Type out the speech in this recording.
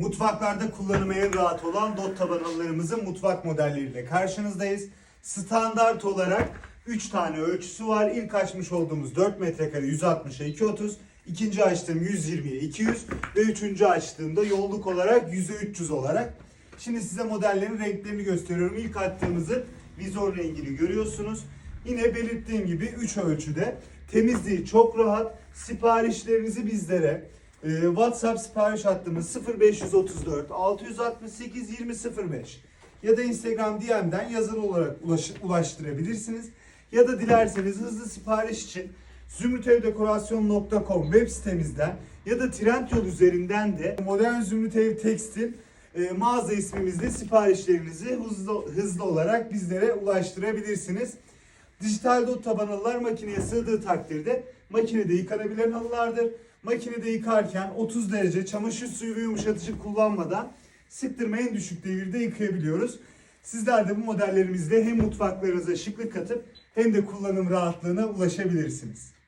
Mutfaklarda kullanımı en rahat olan dot taban halılarımızın mutfak modelleriyle karşınızdayız. Standart olarak 3 tane ölçüsü var. İlk açmış olduğumuz 4 metrekare 160'a 230. İkinci açtığım 120'ye 200 ve üçüncü açtığımda yolluk olarak 100'e 300 olarak. Şimdi size modellerin renklerini gösteriyorum. İlk attığımızı vizor rengini görüyorsunuz. Yine belirttiğim gibi 3 ölçüde. Temizliği çok rahat. Siparişlerinizi bizlere e, WhatsApp sipariş hattımız 0534 668 2005 ya da Instagram DM'den yazılı olarak ulaş- ulaştırabilirsiniz. Ya da dilerseniz hızlı sipariş için zümrütevdekorasyon.com web sitemizden ya da Trendyol üzerinden de Modern Zümrüt Ev Tekstil e, mağaza ismimizde siparişlerinizi hızlı, hızlı olarak bizlere ulaştırabilirsiniz. Dijital dot taban halılar makineye sığdığı takdirde makinede yıkanabilen halılardır. Makinede yıkarken 30 derece çamaşır suyu ve yumuşatıcı kullanmadan sıktırma en düşük devirde yıkayabiliyoruz. Sizler de bu modellerimizle hem mutfaklarınıza şıklık katıp hem de kullanım rahatlığına ulaşabilirsiniz.